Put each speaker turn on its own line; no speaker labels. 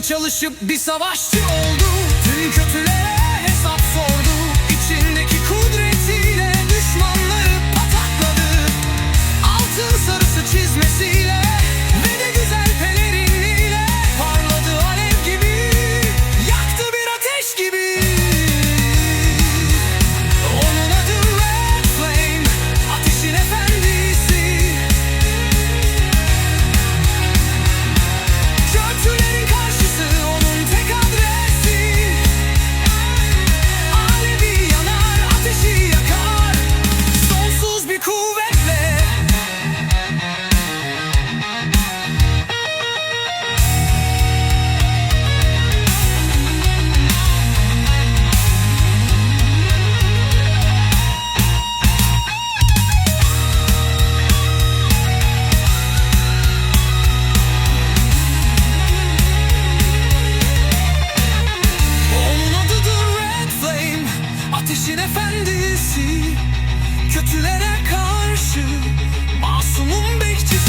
çalışıp bir savaşçı oldu Tüm kötülere Ateşin efendisi Kötülere karşı Masumum bekçisi.